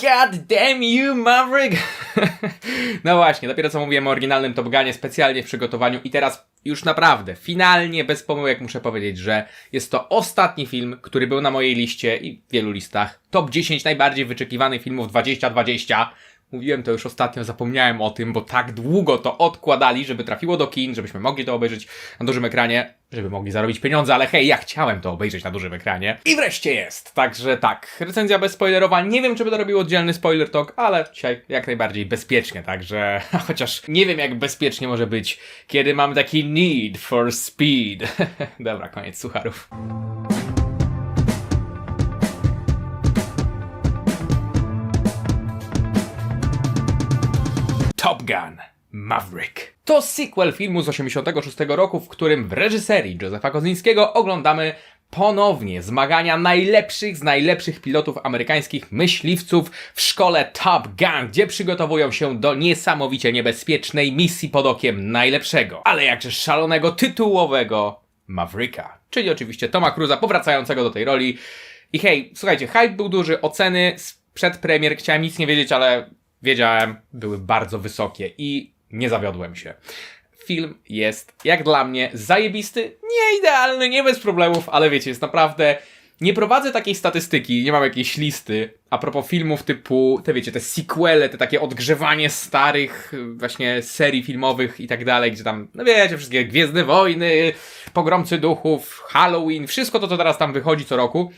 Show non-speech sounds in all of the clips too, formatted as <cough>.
God damn you, Maverick! <laughs> no właśnie, dopiero co mówiłem o oryginalnym Top Gunie specjalnie w przygotowaniu i teraz już naprawdę, finalnie, bez pomyłek muszę powiedzieć, że jest to ostatni film, który był na mojej liście i wielu listach. Top 10 najbardziej wyczekiwanych filmów 2020. Mówiłem to już ostatnio, zapomniałem o tym, bo tak długo to odkładali, żeby trafiło do kin, żebyśmy mogli to obejrzeć na dużym ekranie, żeby mogli zarobić pieniądze, ale hej, ja chciałem to obejrzeć na dużym ekranie. I wreszcie jest! Także tak, recenzja bezspoilerowa, nie wiem czy będę robił oddzielny spoiler talk, ale dzisiaj jak najbardziej bezpiecznie, także <laughs> chociaż nie wiem jak bezpiecznie może być, kiedy mam taki need for speed. <laughs> Dobra, koniec sucharów. Gun Maverick. To sequel filmu z 86 roku, w którym w reżyserii Josepha Kozińskiego oglądamy ponownie zmagania najlepszych z najlepszych pilotów amerykańskich myśliwców w szkole Top Gun, gdzie przygotowują się do niesamowicie niebezpiecznej misji pod okiem najlepszego, ale jakże szalonego tytułowego Mavericka, czyli oczywiście Toma Cruza powracającego do tej roli. I hej, słuchajcie, hype był duży, oceny sprzed premier, chciałem nic nie wiedzieć, ale wiedziałem, były bardzo wysokie i nie zawiodłem się. Film jest, jak dla mnie, zajebisty, nie idealny, nie bez problemów, ale wiecie, jest naprawdę... Nie prowadzę takiej statystyki, nie mam jakiejś listy a propos filmów typu, te wiecie, te sequele, te takie odgrzewanie starych właśnie serii filmowych i tak dalej, gdzie tam, no wiecie, wszystkie Gwiezdne Wojny, Pogromcy Duchów, Halloween, wszystko to, co teraz tam wychodzi co roku.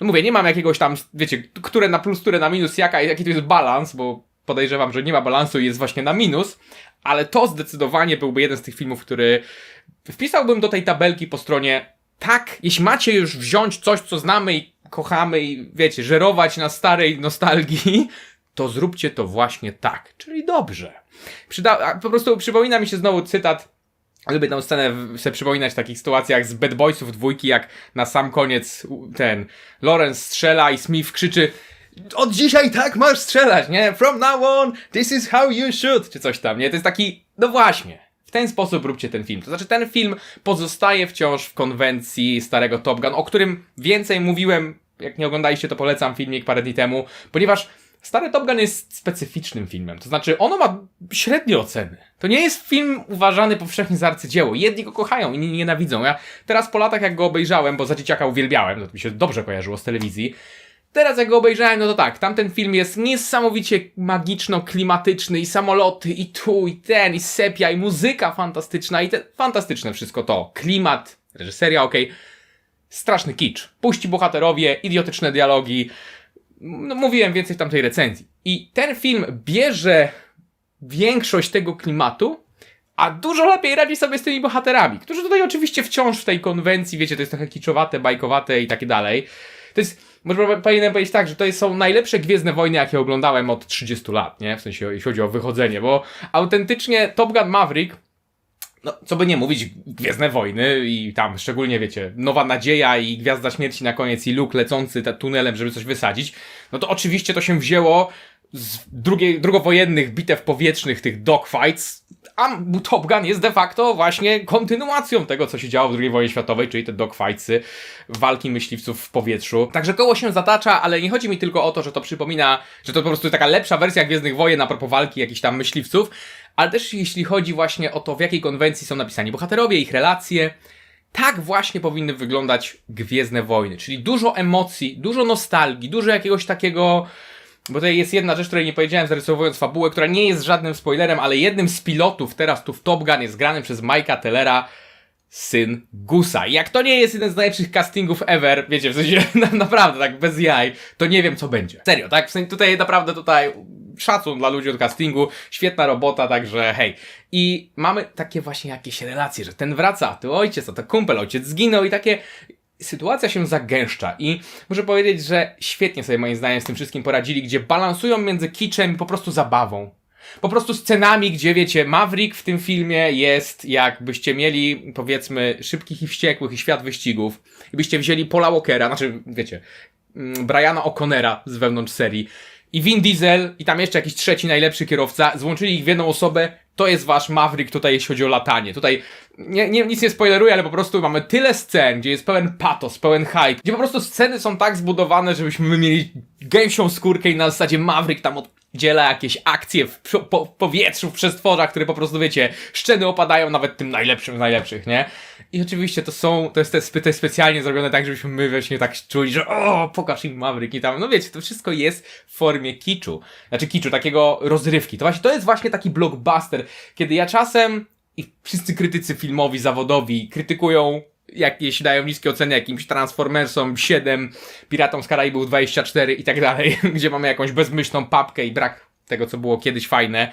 No mówię, nie mam jakiegoś tam, wiecie, które na plus, które na minus, jaka, jaki to jest balans, bo podejrzewam, że nie ma balansu i jest właśnie na minus, ale to zdecydowanie byłby jeden z tych filmów, który wpisałbym do tej tabelki po stronie tak, jeśli macie już wziąć coś, co znamy i kochamy i wiecie, żerować na starej nostalgii, to zróbcie to właśnie tak, czyli dobrze. Przyda po prostu przypomina mi się znowu cytat Lubię tą scenę sobie przypominać w takich sytuacjach z Bad Boysów dwójki, jak na sam koniec ten Lawrence strzela i Smith krzyczy od dzisiaj tak masz strzelać, nie? From now on, this is how you shoot, czy coś tam, nie? To jest taki, no właśnie, w ten sposób róbcie ten film. To znaczy, ten film pozostaje wciąż w konwencji starego Top Gun, o którym więcej mówiłem, jak nie oglądaliście, to polecam filmik parę dni temu, ponieważ Stary Top Gun jest specyficznym filmem, to znaczy ono ma średnie oceny. To nie jest film uważany powszechnie za arcydzieło. Jedni go kochają, inni nienawidzą. Ja teraz po latach jak go obejrzałem, bo za dzieciaka uwielbiałem, to mi się dobrze kojarzyło z telewizji, Teraz jak go obejrzałem, no to tak, tamten film jest niesamowicie magiczno-klimatyczny i samoloty, i tu, i ten, i sepia, i muzyka fantastyczna, i te, fantastyczne wszystko to. Klimat, reżyseria, okej. Straszny kicz. Puści bohaterowie, idiotyczne dialogi. No, mówiłem więcej w tamtej recenzji. I ten film bierze większość tego klimatu, a dużo lepiej radzi sobie z tymi bohaterami, którzy tutaj oczywiście wciąż w tej konwencji, wiecie, to jest trochę kiczowate, bajkowate i tak dalej. To jest, może powinienem powiedzieć tak, że to są najlepsze Gwiezdne Wojny, jakie oglądałem od 30 lat, nie? W sensie, jeśli chodzi o wychodzenie, bo autentycznie Top Gun Maverick no, co by nie mówić, Gwiezdne Wojny i tam szczególnie, wiecie, Nowa Nadzieja i Gwiazda Śmierci na koniec i Luke lecący tunelem, żeby coś wysadzić, no to oczywiście to się wzięło z drugiej, drugowojennych bitew powietrznych, tych dogfights, a Top Gun jest de facto właśnie kontynuacją tego, co się działo w II wojnie światowej, czyli te dogfightsy, walki myśliwców w powietrzu. Także koło się zatacza, ale nie chodzi mi tylko o to, że to przypomina, że to po prostu taka lepsza wersja Gwiezdnych Wojen a propos walki jakichś tam myśliwców, ale też jeśli chodzi właśnie o to, w jakiej konwencji są napisani bohaterowie, ich relacje, tak właśnie powinny wyglądać Gwiezdne Wojny, czyli dużo emocji, dużo nostalgii, dużo jakiegoś takiego... Bo tutaj jest jedna rzecz, której nie powiedziałem, zarysowując fabułę, która nie jest żadnym spoilerem, ale jednym z pilotów teraz tu w Top Gun jest grany przez Mike'a Tellera, syn Gusa. I jak to nie jest jeden z najlepszych castingów ever, wiecie, w sensie <laughs> na, naprawdę, tak bez jaj, to nie wiem co będzie. Serio, tak? W sensie tutaj naprawdę tutaj szacun dla ludzi od castingu, świetna robota, także hej. I mamy takie właśnie jakieś relacje, że ten wraca, a ty ojciec, a to kumpel, ojciec zginął i takie sytuacja się zagęszcza i muszę powiedzieć, że świetnie sobie moim zdaniem z tym wszystkim poradzili, gdzie balansują między kiczem i po prostu zabawą. Po prostu scenami, gdzie wiecie, Maverick w tym filmie jest, jakbyście mieli, powiedzmy, szybkich i wściekłych i świat wyścigów, i byście wzięli Paula Walkera, znaczy, wiecie, mm, Briana O'Connera z wewnątrz serii, i Vin Diesel, i tam jeszcze jakiś trzeci najlepszy kierowca, złączyli ich w jedną osobę, to jest wasz Maverick tutaj, jeśli chodzi o latanie. Tutaj nie, nie, nic nie spoileruję, ale po prostu mamy tyle scen, gdzie jest pełen patos, pełen hype, gdzie po prostu sceny są tak zbudowane, żebyśmy my mieli gęsią skórkę i na zasadzie Maverick tam oddziela jakieś akcje w po, powietrzu, w przestworzach, które po prostu, wiecie, szczeny opadają nawet tym najlepszym z najlepszych, nie? I oczywiście to są, to jest, jest, to jest specjalnie zrobione tak, żebyśmy my właśnie tak czuli, że o, pokaż im Maverick i tam, no wiecie, to wszystko jest w formie kiczu. Znaczy kiczu, takiego rozrywki. To właśnie, to jest właśnie taki blockbuster, kiedy ja czasem i wszyscy krytycy filmowi, zawodowi krytykują jakieś dają niskie oceny jakimś Transformersom 7, Piratom z Karaibów 24 i tak dalej, <laughs> gdzie mamy jakąś bezmyślną papkę i brak tego, co było kiedyś fajne.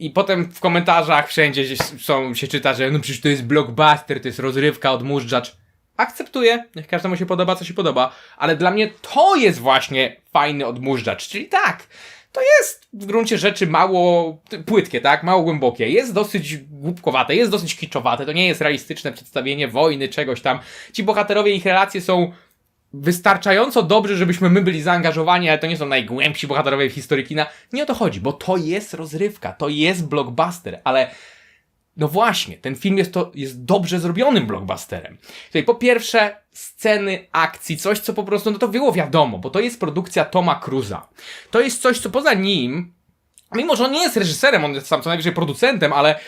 I potem w komentarzach wszędzie są, się czyta, że no przecież to jest blockbuster, to jest rozrywka, odmóżdżacz. Akceptuję, niech każdemu się podoba, co się podoba, ale dla mnie to jest właśnie fajny odmóżdżacz, czyli tak, to jest w gruncie rzeczy mało płytkie, tak? Mało głębokie. Jest dosyć głupkowate, jest dosyć kiczowate. To nie jest realistyczne przedstawienie wojny, czegoś tam. Ci bohaterowie, ich relacje są wystarczająco dobrzy, żebyśmy my byli zaangażowani, ale to nie są najgłębsi bohaterowie w historii kina. Nie o to chodzi, bo to jest rozrywka, to jest blockbuster, ale no właśnie, ten film jest, to, jest dobrze zrobionym blockbusterem. Tutaj po pierwsze sceny akcji, coś co po prostu, no to było wiadomo, bo to jest produkcja Toma Cruza. To jest coś, co poza nim Mimo, że on nie jest reżyserem, on jest sam co najwyżej producentem, ale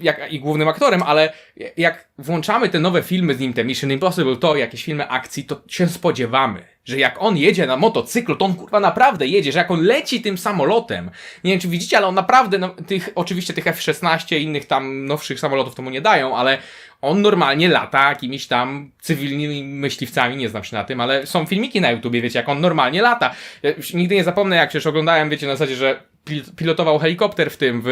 jak, i głównym aktorem, ale jak włączamy te nowe filmy z nim, te Mission Impossible, to jakieś filmy akcji, to się spodziewamy, że jak on jedzie na motocyklu, to on kurwa naprawdę jedzie, że jak on leci tym samolotem, nie wiem czy widzicie, ale on naprawdę, no, tych, oczywiście tych F-16 i innych tam nowszych samolotów to mu nie dają, ale on normalnie lata jakimiś tam cywilnymi myśliwcami, nie znam się na tym, ale są filmiki na YouTubie, wiecie, jak on normalnie lata. Ja nigdy nie zapomnę, jak przecież oglądałem, wiecie, na zasadzie, że pilotował helikopter w tym, w,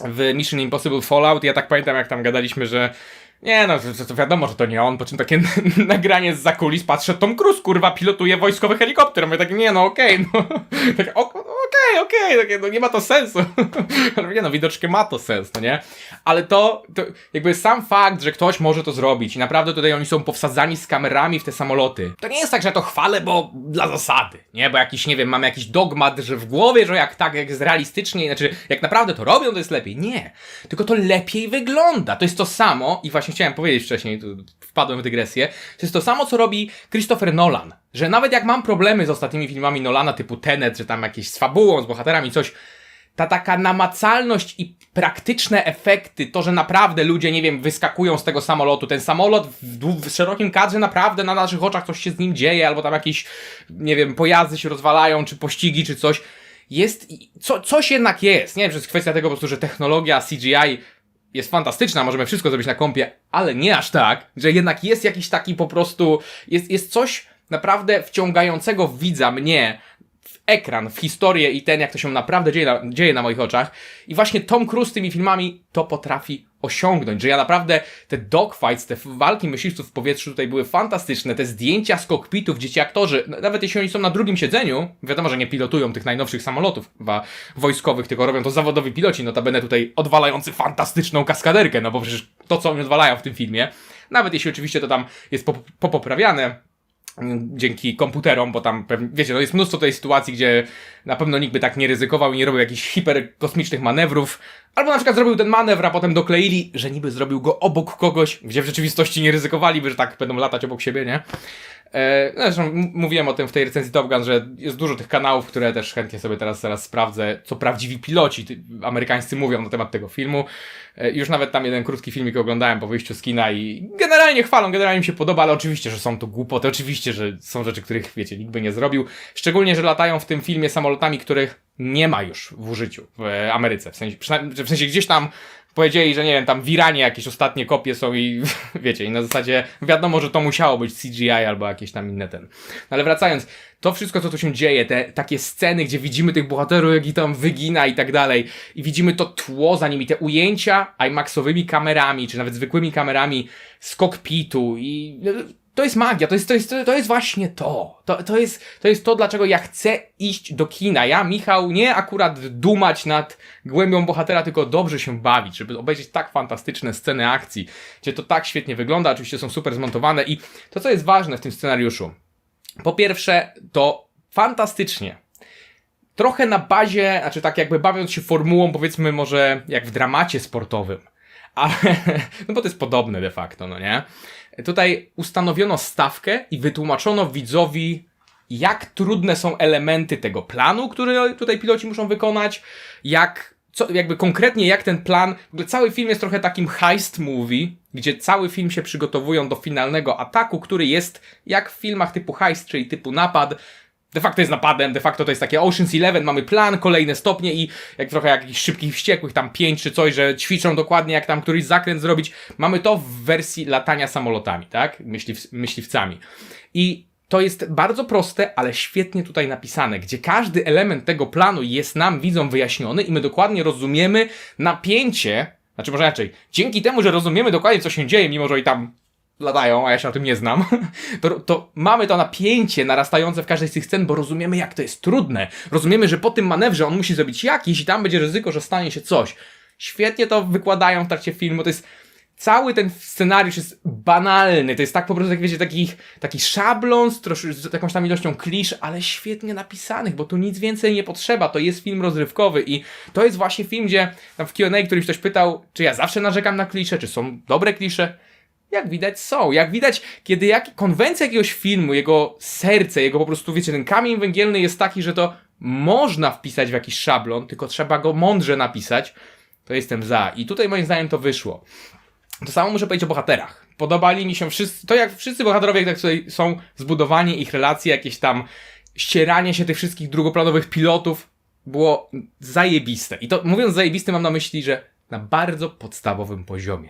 w Mission Impossible Fallout. Ja tak pamiętam, jak tam gadaliśmy, że nie no, to, to wiadomo, że to nie on, po czym takie <laughs> nagranie z zakulis, patrzę, Tom Cruise, kurwa, pilotuje wojskowy helikopter. Mówię tak, nie no, okej, okay, no. <laughs> Tak, okej, okej, okay, no nie ma to sensu. <laughs> Nie no, widocznie ma to sens, no nie? Ale to, to, jakby sam fakt, że ktoś może to zrobić i naprawdę tutaj oni są powsadzani z kamerami w te samoloty, to nie jest tak, że to chwalę, bo dla zasady, nie? Bo jakiś, nie wiem, mam jakiś dogmat, że w głowie, że jak tak, jak jest realistycznie, znaczy, jak naprawdę to robią, to jest lepiej. Nie. Tylko to lepiej wygląda. To jest to samo i właśnie chciałem powiedzieć wcześniej, wpadłem w dygresję, to jest to samo, co robi Christopher Nolan. Że nawet jak mam problemy z ostatnimi filmami Nolana typu Tenet, że tam jakieś z fabułą, z bohaterami, coś, ta taka namacalność i praktyczne efekty, to, że naprawdę ludzie, nie wiem, wyskakują z tego samolotu, ten samolot w, w, szerokim kadrze naprawdę na naszych oczach coś się z nim dzieje, albo tam jakieś, nie wiem, pojazdy się rozwalają, czy pościgi, czy coś. Jest, co, coś jednak jest, nie wiem, że jest kwestia tego po prostu, że technologia CGI jest fantastyczna, możemy wszystko zrobić na kompie, ale nie aż tak, że jednak jest jakiś taki po prostu, jest, jest coś naprawdę wciągającego widza, mnie, w ekran, w historię i ten, jak to się naprawdę dzieje na, dzieje na moich oczach. I właśnie Tom Cruise tymi filmami to potrafi osiągnąć, że ja naprawdę te dogfights, te walki myśliwców w powietrzu tutaj były fantastyczne, te zdjęcia z kokpitów, gdzie ci aktorzy, nawet jeśli oni są na drugim siedzeniu, wiadomo, że nie pilotują tych najnowszych samolotów wojskowych, tylko robią to zawodowi piloci, notabene tutaj odwalający fantastyczną kaskaderkę, no bo przecież to, co oni odwalają w tym filmie, nawet jeśli oczywiście to tam jest popoprawiane, dzięki komputerom, bo tam wiecie, no jest mnóstwo tej sytuacji, gdzie na pewno nikt by tak nie ryzykował i nie robił jakichś hiperkosmicznych manewrów, albo na przykład zrobił ten manewr, a potem dokleili, że niby zrobił go obok kogoś, gdzie w rzeczywistości nie ryzykowaliby, że tak będą latać obok siebie, nie? E, zresztą mówiłem o tym w tej recenzji Top Gun, że jest dużo tych kanałów, które też chętnie sobie teraz, teraz sprawdzę, co prawdziwi piloci amerykańscy mówią na temat tego filmu. E, już nawet tam jeden krótki filmik oglądałem po wyjściu z kina i generalnie chwalą, generalnie mi się podoba, ale oczywiście, że są to głupoty, oczywiście, że są rzeczy, których, wiecie, nikt by nie zrobił. Szczególnie, że latają w tym filmie samolotami, których nie ma już w użyciu w Ameryce. W sensie, w sensie gdzieś tam powiedzieli, że nie wiem, tam w Iranie jakieś ostatnie kopie są i <laughs> wiecie, i na zasadzie wiadomo, że to musiało być CGI albo jakieś tam inne ten. No ale wracając, to wszystko, co tu się dzieje, te takie sceny, gdzie widzimy tych bohaterów, jak i tam wygina i tak dalej, i widzimy to tło za nimi, te ujęcia IMAXowymi kamerami, czy nawet zwykłymi kamerami z kokpitu i to jest magia, to jest, to jest, to jest właśnie to. to. To jest, to jest to, dlaczego ja chcę iść do kina. Ja, Michał, nie akurat dumać nad głębią bohatera, tylko dobrze się bawić, żeby obejrzeć tak fantastyczne sceny akcji, gdzie to tak świetnie wygląda, oczywiście są super zmontowane i to, co jest ważne w tym scenariuszu. Po pierwsze, to fantastycznie trochę na bazie, znaczy tak jakby bawiąc się formułą, powiedzmy może jak w dramacie sportowym. Ale, <laughs> no bo to jest podobne de facto, no nie? Tutaj ustanowiono stawkę i wytłumaczono widzowi, jak trudne są elementy tego planu, który tutaj piloci muszą wykonać, jak, co, jakby konkretnie jak ten plan, w ogóle cały film jest trochę takim heist movie, gdzie cały film się przygotowują do finalnego ataku, który jest jak w filmach typu heist, czyli typu napad, de facto jest napadem, de facto to jest takie Ocean's Eleven, mamy plan, kolejne stopnie i jak trochę jakichś szybkich wściekłych, tam pięć czy coś, że ćwiczą dokładnie jak tam któryś zakręt zrobić. Mamy to w wersji latania samolotami, tak? Myśliw, myśliwcami. I to jest bardzo proste, ale świetnie tutaj napisane, gdzie każdy element tego planu jest nam, widzom, wyjaśniony i my dokładnie rozumiemy napięcie, znaczy może raczej, dzięki temu, że rozumiemy dokładnie, co się dzieje, mimo że i tam latają, a ja się na tym nie znam, <laughs> to, to mamy to napięcie narastające w każdej z tych scen, bo rozumiemy, jak to jest trudne. Rozumiemy, że po tym manewrze on musi zrobić jakiś i tam będzie ryzyko, że stanie się coś. Świetnie to wykładają w trakcie filmu, to jest cały ten scenariusz jest banalny, to jest tak po prostu, jak wiecie, taki, taki szablon z, trosz, z jakąś tam ilością klisz, ale świetnie napisanych, bo tu nic więcej nie potrzeba, to jest film rozrywkowy i to jest właśnie film, gdzie tam w Q&A któryś ktoś pytał, czy ja zawsze narzekam na klisze, czy są dobre klisze, jak widać są. Jak widać, kiedy jak, konwencja jakiegoś filmu, jego serce, jego po prostu, wiecie, ten kamień węgielny jest taki, że to można wpisać w jakiś szablon, tylko trzeba go mądrze napisać, to jestem za. I tutaj moim zdaniem to wyszło. To samo muszę powiedzieć o bohaterach. Podobali mi się wszyscy, to jak wszyscy bohaterowie, jak tutaj są zbudowani, ich relacje, jakieś tam ścieranie się tych wszystkich drugoplanowych pilotów, było zajebiste. I to mówiąc zajebiste mam na myśli, że na bardzo podstawowym poziomie.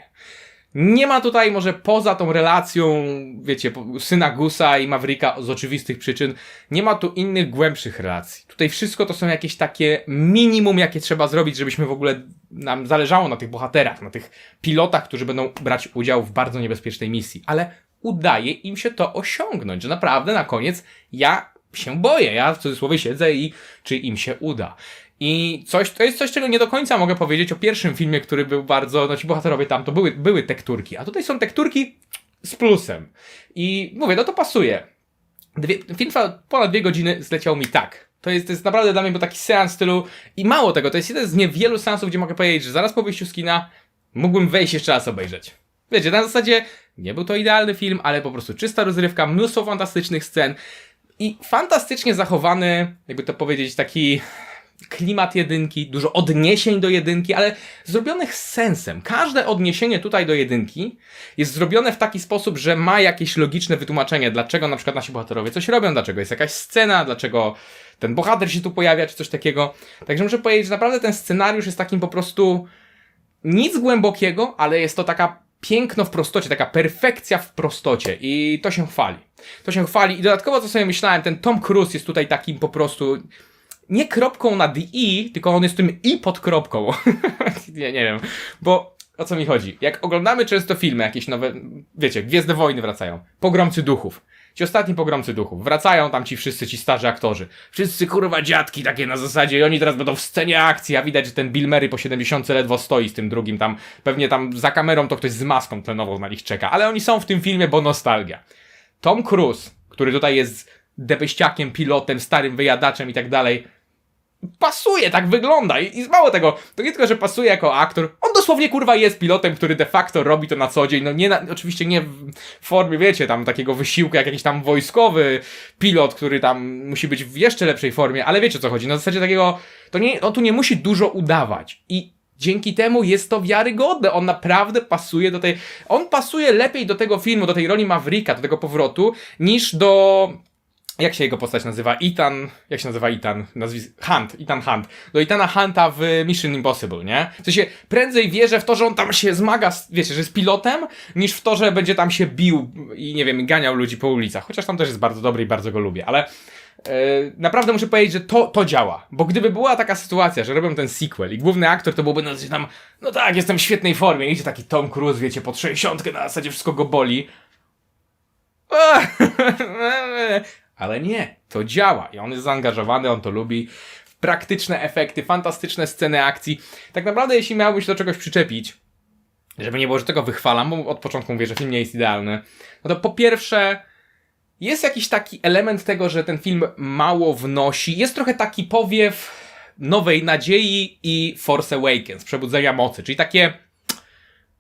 Nie ma tutaj może poza tą relacją, wiecie, syna Gusa i Mavricka z oczywistych przyczyn, nie ma tu innych głębszych relacji. Tutaj wszystko to są jakieś takie minimum, jakie trzeba zrobić, żebyśmy w ogóle nam zależało na tych bohaterach, na tych pilotach, którzy będą brać udział w bardzo niebezpiecznej misji. Ale udaje im się to osiągnąć, że naprawdę na koniec ja się boję. Ja w cudzysłowie siedzę i czy im się uda. I coś, to jest coś, czego nie do końca mogę powiedzieć o pierwszym filmie, który był bardzo, no ci bohaterowie tam to były, były tekturki, a tutaj są tekturki z plusem. I mówię, no to pasuje. Dwie, film trwa ponad dwie godziny, zleciał mi tak. To jest, to jest naprawdę dla mnie był taki seans stylu i mało tego, to jest jeden z niewielu seansów, gdzie mogę powiedzieć, że zaraz po wyjściu z kina mógłbym wejść jeszcze raz obejrzeć. Wiecie, na zasadzie nie był to idealny film, ale po prostu czysta rozrywka, mnóstwo fantastycznych scen i fantastycznie zachowany, jakby to powiedzieć, taki klimat jedynki, dużo odniesień do jedynki, ale zrobionych z sensem. Każde odniesienie tutaj do jedynki jest zrobione w taki sposób, że ma jakieś logiczne wytłumaczenie, dlaczego na przykład nasi bohaterowie coś robią, dlaczego jest jakaś scena, dlaczego ten bohater się tu pojawia, czy coś takiego. Także muszę powiedzieć, że naprawdę ten scenariusz jest takim po prostu nic głębokiego, ale jest to taka piękno w prostocie, taka perfekcja w prostocie i to się chwali. To się chwali i dodatkowo co sobie myślałem, ten Tom Cruise jest tutaj takim po prostu nie kropką na i, tylko on jest tym i pod kropką. <laughs> nie, nie wiem, bo o co mi chodzi? Jak oglądamy często filmy jakieś nowe, wiecie, Gwiezdne Wojny wracają, Pogromcy Duchów. Ci ostatni Pogromcy Duchów. Wracają tam ci wszyscy, ci starzy aktorzy. Wszyscy kurwa dziadki takie na zasadzie i oni teraz będą w scenie akcji, a widać, że ten Bill Murray po 70 ledwo stoi z tym drugim tam. Pewnie tam za kamerą to ktoś z maską tlenową na nich czeka. Ale oni są w tym filmie, bo nostalgia. Tom Cruise, który tutaj jest debeściakiem, pilotem, starym wyjadaczem i tak dalej, pasuje, tak wygląda. I, I mało tego, to nie tylko, że pasuje jako aktor, on dosłownie kurwa jest pilotem, który de facto robi to na co dzień. No nie, na, oczywiście nie w formie, wiecie, tam takiego wysiłku, jak jakiś tam wojskowy pilot, który tam musi być w jeszcze lepszej formie, ale wiecie o co chodzi. Na zasadzie takiego, to nie, on tu nie musi dużo udawać. I Dzięki temu jest to wiarygodne. On naprawdę pasuje do tej. On pasuje lepiej do tego filmu, do tej roli Mavricka, do tego powrotu, niż do. Jak się jego postać nazywa? Ethan. Jak się nazywa Ethan? Nazwis... Hunt. Ethan Hunt. Do Ethana Hunta w Mission Impossible, nie? W sensie prędzej wierzę w to, że on tam się zmaga, z- wiecie, że jest pilotem, niż w to, że będzie tam się bił i nie wiem, ganiał ludzi po ulicach. Chociaż tam też jest bardzo dobry i bardzo go lubię, ale. E, naprawdę muszę powiedzieć, że to, to działa. Bo gdyby była taka sytuacja, że robią ten sequel i główny aktor to byłby zasadzie tam, no tak, jestem w świetnej formie, idzie taki Tom Cruise, wiecie, po 60 na zasadzie wszystko go boli. <laughs> Ale nie, to działa i on jest zaangażowany, on to lubi. Praktyczne efekty, fantastyczne sceny akcji. Tak naprawdę, jeśli miałbym do czegoś przyczepić, żeby nie było, że tego wychwalam, bo od początku mówię, że film nie jest idealny, no to po pierwsze, jest jakiś taki element tego, że ten film mało wnosi. Jest trochę taki powiew nowej nadziei i Force Awakens, Przebudzenia Mocy, czyli takie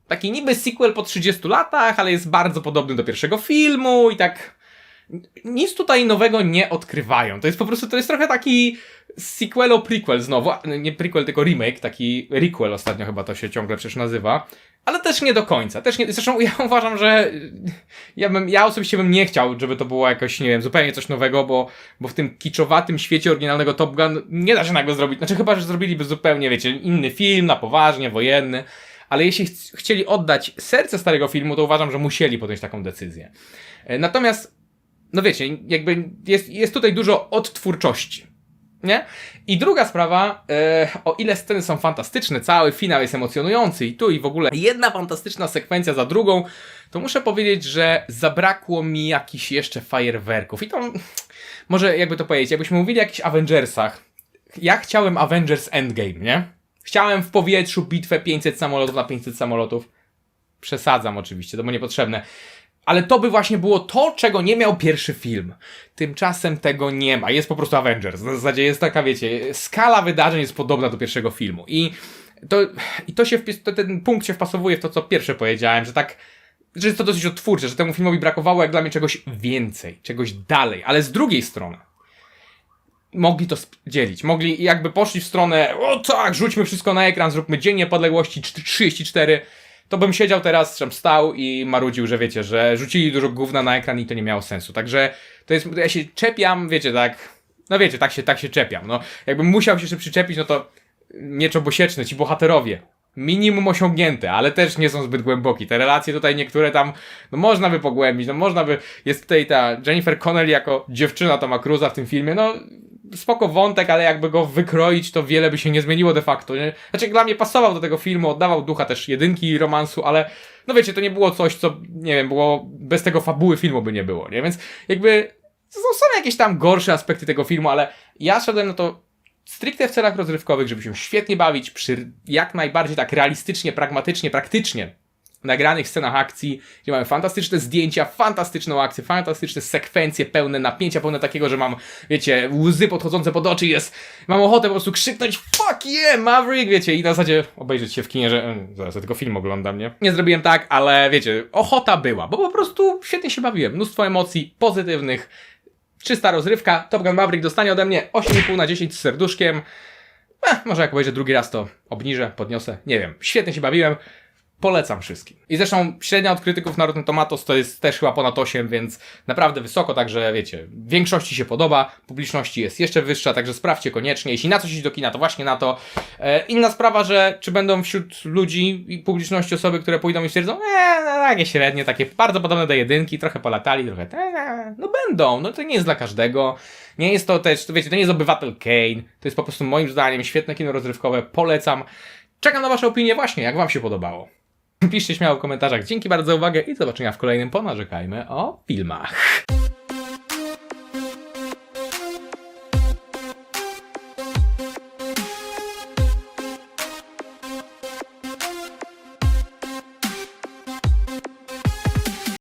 taki niby sequel po 30 latach, ale jest bardzo podobny do pierwszego filmu i tak nic tutaj nowego nie odkrywają. To jest po prostu, to jest trochę taki sequelo prequel znowu, nie prequel, tylko remake, taki requel ostatnio chyba to się ciągle przecież nazywa, ale też nie do końca. Też nie, zresztą ja <laughs> uważam, że ja, bym, ja osobiście bym nie chciał, żeby to było jakoś, nie wiem, zupełnie coś nowego, bo, bo w tym kiczowatym świecie oryginalnego Top Gun nie da się nagle zrobić, znaczy chyba, że zrobiliby zupełnie, wiecie, inny film, na poważnie, wojenny, ale jeśli ch chcieli oddać serce starego filmu, to uważam, że musieli podjąć taką decyzję. E, Natomiast, no wiecie, jakby jest, jest tutaj dużo odtwórczości. Nie? I druga sprawa, e, o ile sceny są fantastyczne, cały finał jest emocjonujący i tu i w ogóle jedna fantastyczna sekwencja za drugą, to muszę powiedzieć, że zabrakło mi jakichś jeszcze fajerwerków. I to, może jakby to powiedzieć, jakbyśmy mówili o jakichś Avengersach. Ja chciałem Avengers Endgame, nie? Chciałem w powietrzu bitwę 500 samolotów na 500 samolotów. Przesadzam oczywiście, to było niepotrzebne. Ale to by właśnie było to, czego nie miał pierwszy film. Tymczasem tego nie ma. Jest po prostu Avengers. Na zasadzie jest taka, wiecie, skala wydarzeń jest podobna do pierwszego filmu. I to, i to się to, ten punkt się wpasowuje w to, co pierwsze powiedziałem, że tak, że jest to dosyć odtwórcze, że temu filmowi brakowało jak dla mnie czegoś więcej, czegoś dalej. Ale z drugiej strony, mogli to dzielić. Mogli jakby poszli w stronę, o tak, rzućmy wszystko na ekran, zróbmy Dzień Niepodległości 34, to bym siedział teraz, tam stał i marudził, że wiecie, że rzucili dużo gówna na ekran i to nie miało sensu. Także to jest, ja się czepiam, wiecie, tak, no wiecie, tak się, tak się czepiam. No, jakbym musiał się jeszcze przyczepić, no to mieczobosieczne, ci bohaterowie. Minimum osiągnięte, ale też nie są zbyt głębokie. Te relacje tutaj niektóre tam, no można by pogłębić, no można by, jest tutaj ta Jennifer Connelly jako dziewczyna Toma Cruza w tym filmie, no spoko wątek, ale jakby go wykroić, to wiele by się nie zmieniło de facto. Nie? Znaczy, dla mnie pasował do tego filmu, oddawał ducha też jedynki romansu, ale no wiecie, to nie było coś, co, nie wiem, było, bez tego fabuły filmu by nie było, nie? Więc jakby są jakieś tam gorsze aspekty tego filmu, ale ja szedłem na to stricte w celach rozrywkowych, żeby się świetnie bawić, przy jak najbardziej tak realistycznie, pragmatycznie, praktycznie nagranych scenach akcji, gdzie mamy fantastyczne zdjęcia, fantastyczną akcję, fantastyczne sekwencje pełne napięcia, pełne takiego, że mam, wiecie, łzy podchodzące pod oczy, jest, mam ochotę po prostu krzyknąć fuck yeah, Maverick, wiecie, i na zasadzie obejrzeć się w kinie, że mm, zaraz ja tylko film oglądam, nie? Nie zrobiłem tak, ale wiecie, ochota była, bo po prostu świetnie się bawiłem, mnóstwo emocji pozytywnych, czysta rozrywka, Top Gun Maverick dostanie ode mnie 8,5 na 10 z serduszkiem, eh, może jak obejrzę drugi raz, to obniżę, podniosę, nie wiem, świetnie się bawiłem, Polecam wszystkim. I zresztą średnia od krytyków na Rotten Tomatoes to jest też chyba ponad 8, więc naprawdę wysoko, także wiecie, większości się podoba, publiczności jest jeszcze wyższa, także sprawdźcie koniecznie. Jeśli na coś iść do kina, to właśnie na to. E, inna sprawa, że czy będą wśród ludzi i publiczności osoby, które pójdą i stwierdzą, eee, takie średnie, takie bardzo podobne do jedynki, trochę polatali, trochę te, no będą, no to nie jest dla każdego. Nie jest to też, wiecie, to nie jest Obywatel Kane, to jest po prostu moim zdaniem świetne kino rozrywkowe, polecam. Czekam na Wasze opinie właśnie, jak Wam się podobało. Piszcie śmiało w komentarzach. Dzięki bardzo za uwagę i do zobaczenia w kolejnym Ponarzekajmy o filmach.